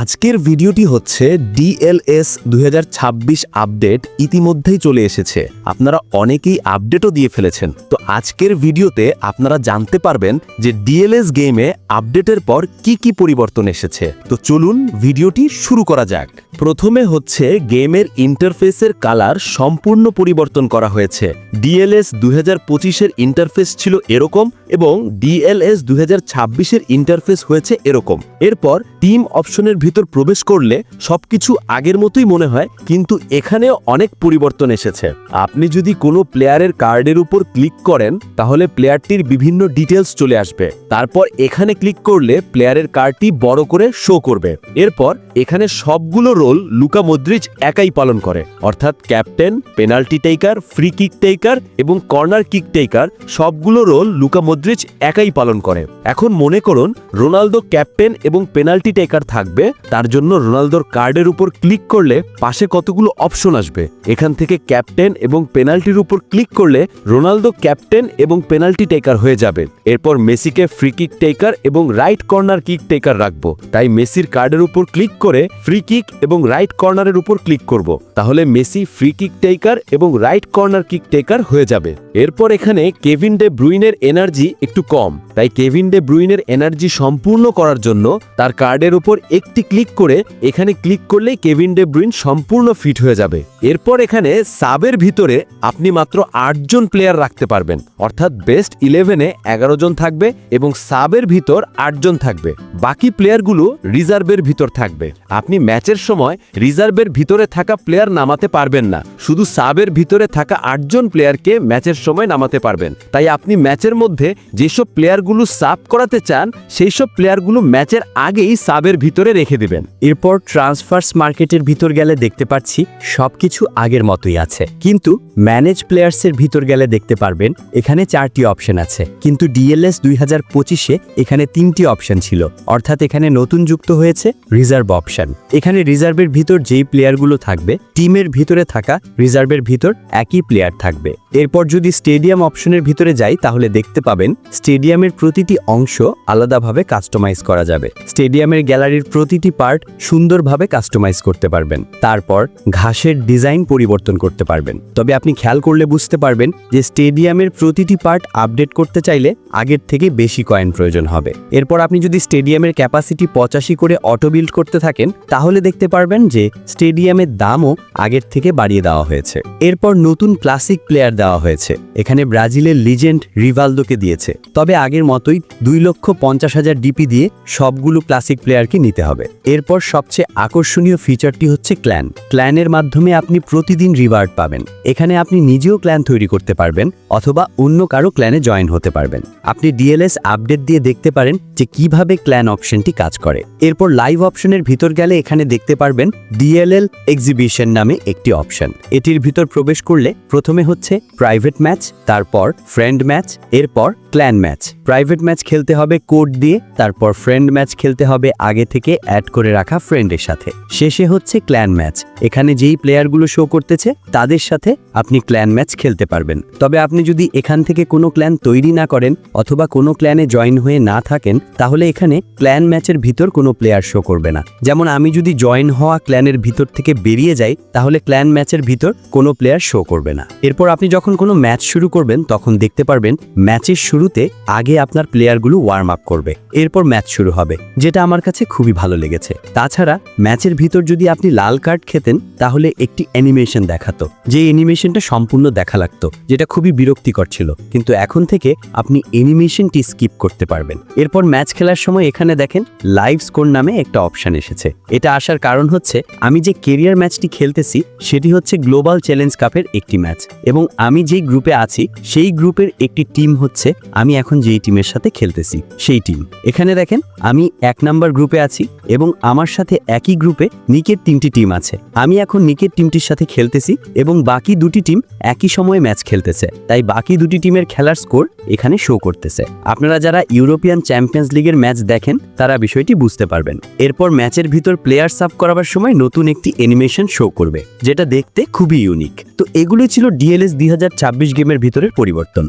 আজকের ভিডিওটি হচ্ছে ডিএলএস দুই হাজার ছাব্বিশ আপডেট ইতিমধ্যেই চলে এসেছে। আপনারা অনেকেই আপডেটও দিয়ে ফেলেছেন। তো আজকের ভিডিওতে আপনারা জানতে পারবেন যে ডিএলএস গেমে আপডেটের পর কি কি পরিবর্তন এসেছে। তো চলুন ভিডিওটি শুরু করা যাক। প্রথমে হচ্ছে গেমের ইন্টারফেসের কালার সম্পূর্ণ পরিবর্তন করা হয়েছে। ডিএলএস দুই হাজার ইন্টারফেস ছিল এরকম এবং ডিএলএস দুই হাজার ইন্টারফেস হয়েছে এরকম। এরপর টিম অপশনের ভিতর প্রবেশ করলে সবকিছু আগের মতোই মনে হয়, কিন্তু এখানেও অনেক পরিবর্তন এসেছে। আপনি যদি কোনো প্লেয়ারের কার্ডের উপর ক্লিক করেন, তাহলে প্লেয়ারটির বিভিন্ন ডিটেলস চলে আসবে। তারপর এখানে ক্লিক করলে প্লেয়ারের কার্ডটি বড় করে শো করবে। এরপর এখানে সবগুলো রোল লুকা মদ্রিচ একাই পালন করে। অর্থাৎ captain, penalty taker, free kick taker এবং কর্নার কিক টেকার, সবগুলো রোল লুকা মদ্রিচ একাই পালন করে। এখন মনে করুন, রোনালদো ক্যাপ্টেন এবং পেনাল্টি টেকার থাকবে তার জন্য রোনালদোর কার্ডের উপর ক্লিক করলে পাশে কতগুলো অপশন আসবে। এখান থেকে ক্যাপ্টেন এবং পেনাল্টির উপর ক্লিক করলে রোনালদো ক্যাপ্টেন এবং পেনাল্টি টেকার হয়ে যাবে। এরপর মেসিকে ফ্রি কিক টেকার এবং রাইট কর্নার কিক টেকার রাখব। তাই মেসির কার্ডের উপর ক্লিক করে ফ্রি কিক এবং রাইট কর্নারের উপর ক্লিক করব। তাহলে মেসি ফ্রি কিক টেকার এবং রাইট কর্নার কিক টেকার হয়ে যাবে। এরপর এখানে কেভিন ডে ব্রুইনের এনার্জি একটু কম। তাই কেভিন ডে ব্রুইনের এনার্জি সম্পূর্ণ করার জন্য তার কার্ডের উপর একটি ক্লিক করে এখানে ক্লিক করলেই কেভিন ডে ব্রুইন সম্পূর্ণ ফিট হয়ে যাবে। এরপর এখানে সাবের ভিতরে আপনি মাত্র আটজন প্লেয়ার রাখতে পারবেন। অর্থাৎ বেস্ট ইলেভেনে এগারো জন থাকবে এবং সাবের ভিতর আটজন থাকবে। বাকি প্লেয়ারগুলো রিজার্ভের ভিতর থাকবে। আপনি ম্যাচের সময় রিজার্ভের ভিতরে থাকা প্লেয়ার নামাতে পারবেন না। শুধু সাবের ভিতরে থাকা আটজন প্লেয়ারকে ম্যাচের সময় নামাতে পারবেন। তাই আপনি ম্যাচের মধ্যে যেসব প্লেয়ারগুলো সাব করাতে চান সেই সব প্লেয়ারগুলো ম্যাচের আগেই সাবের ভিতরে রেখে দিবেন। এরপর ট্রান্সফার্স মার্কেটের ভিতর গেলে দেখতে পাচ্ছি সবকিছু আগের মতোই আছে। কিন্তু ম্যানেজ প্লেয়ার্সের ভিতর গেলে দেখতে পারবেন এখানে চারটি অপশন আছে। কিন্তু ডিএলএস দুই হাজার পঁচিশে এখানে তিনটি অপশন ছিল। অর্থাৎ এখানে নতুন যুক্ত হয়েছে রিজার্ভ অপশন। এখানে রিজার্ভের ভিতর যেই প্লেয়ারগুলো থাকবে, টিমের ভিতরে থাকা রিজার্ভের ভিতর একই প্লেয়ার থাকবে। এরপর যদি স্টেডিয়াম অপশনের ভিতরে যাই, তাহলে দেখতে পাবেন স্টেডিয়ামের প্রতিটি অংশ আলাদাভাবে কাস্টমাইজ করা যাবে। স্টেডিয়ামের গ্যালারির প্রতিটি পার্ট সুন্দরভাবে কাস্টমাইজ করতে পারবেন। তারপর ঘাসের ডিজাইন পরিবর্তন করতে পারবেন। তবে আপনি খেয়াল করলে বুঝতে পারবেন যে স্টেডিয়ামের প্রতিটি পার্ট আপডেট করতে চাইলে আগের থেকে বেশি কয়েন প্রয়োজন হবে। এরপর আপনি যদি স্টেডিয়ামের ক্যাপাসিটি পঁচাশি করে অটো বিল্ড করতে থাকেন, তাহলে দেখতে পারবেন যে স্টেডিয়ামের দামও আগের থেকে বাড়িয়ে দেওয়া হয়েছে। এরপর নতুন ক্লাসিক প্লেয়ার দেওয়া হয়েছে। এখানে ব্রাজিলের লিজেন্ড রিভালদোকে দিয়েছে। তবে আগের মতোই দুই লক্ষ পঞ্চাশ হাজার ডিপি দিয়ে সবগুলো ক্লাসিক প্লেয়ারকে নিতে হবে। এরপর সবচেয়ে আকর্ষণীয় ফিচারটি হচ্ছে ক্ল্যান ক্ল্যানের মাধ্যমে আপনি প্রতিদিন রিওয়ার্ড পাবেন। এখানে আপনি নিজেও ক্ল্যান তৈরি করতে পারবেন অথবা অন্য কারও ক্ল্যানে জয়েন হতে পারবেন। আপনি ডিএলএস আপডেট দিয়ে দেখতে পারেন যে কীভাবে ক্ল্যান অপশনটি কাজ করে। এরপর লাইভ অপশনের ভিতর গেলে এখানে দেখতে পারবেন ডিএলএল এক্সিবিশন নামে একটি অপশন এটির ভিতর প্রবেশ করলে প্রথমে হচ্ছে প্রাইভেট ম্যাচ তারপর ফ্রেন্ড ম্যাচ এরপর ক্ল্যান ম্যাচ প্রাইভেট ম্যাচ খেলতে হবে কোড দিয়ে, তারপর ফ্রেন্ড ম্যাচ খেলতে হবে আগে থেকে অ্যাড করে রাখা ফ্রেন্ডের সাথে। শেষে হচ্ছে ক্ল্যান ম্যাচ এখানে যেই প্লেয়ারগুলো শো করতেছে, তাদের সাথে আপনি ক্ল্যান ম্যাচ খেলতে পারবেন। তবে আপনি যদি এখান থেকে কোনো ক্ল্যান তৈরি না করেন অথবা কোনো ক্ল্যানে জয়েন হয়ে না থাকেন, তাহলে এখানে ক্ল্যান ম্যাচের ভিতর কোনো প্লেয়ার শো করবে না। যেমন আমি যদি জয়েন হওয়া ক্ল্যানের ভিতর থেকে বেরিয়ে যাই, তাহলে ক্ল্যান ম্যাচের ভিতর কোনো প্লেয়ার শো করবে না। এরপর আপনি যখন কোনো ম্যাচ শুরু করবেন, তখন দেখতে পারবেন ম্যাচের শুরুতে আগে আপনার প্লেয়ারগুলো ওয়ার্ম আপ করবে। এরপর ম্যাচ শুরু হবে, যেটা আমার কাছে খুবই ভালো লেগেছে। তাছাড়া ম্যাচের ভিতর যদি আপনি লাল কার্ড খেতেন, তাহলে একটি অ্যানিমেশন দেখাতো। যে অ্যানিমেশনটা সম্পূর্ণ দেখা লাগতো, যেটা খুবই বিরক্তিকর ছিল। কিন্তু এখন থেকে আপনি অ্যানিমেশনটি স্কিপ করতে পারবেন। এরপর ম্যাচ খেলার সময় এখানে দেখেন, লাইভ স্কোর নামে একটা অপশন এসেছে। এটা আসার কারণ হচ্ছে, আমি যে কেরিয়ার ম্যাচটি খেলতেছি, সেটি হচ্ছে গ্লোবাল চ্যালেঞ্জ কাপের একটি ম্যাচ। এবং আমি যেই গ্রুপে আছি, সেই গ্রুপের একটি টিম হচ্ছে, আমি এখন যেই টিমের সাথে খেলতেছি, সেই টিম। এখানে দেখেন, আমি এক নাম্বার গ্রুপে আছি এবং আমার সাথে একই গ্রুপে নিকের তিনটি টিম আছে। আমি এখন নিকের টিমটির সাথে খেলতেছি এবং বাকি দুটি টিম একই সময়ে ম্যাচ খেলতেছে। তাই বাকি দুটি টিমের খেলার স্কোর এখানে শো করতেছে। আপনারা যারা ইউরোপিয়ান চ্যাম্পিয়ন্স লিগের ম্যাচ দেখেন, তারা বিষয়টি বুঝতে পারবেন। এরপর ম্যাচের ভিতর প্লেয়ার সাব করাবার সময় নতুন একটি অ্যানিমেশন শো করবে, যেটা দেখতে খুবই ইউনিক। তো এগুলো ছিল ডিএলএস দুই গেমের ভিতরের পরিবর্তন।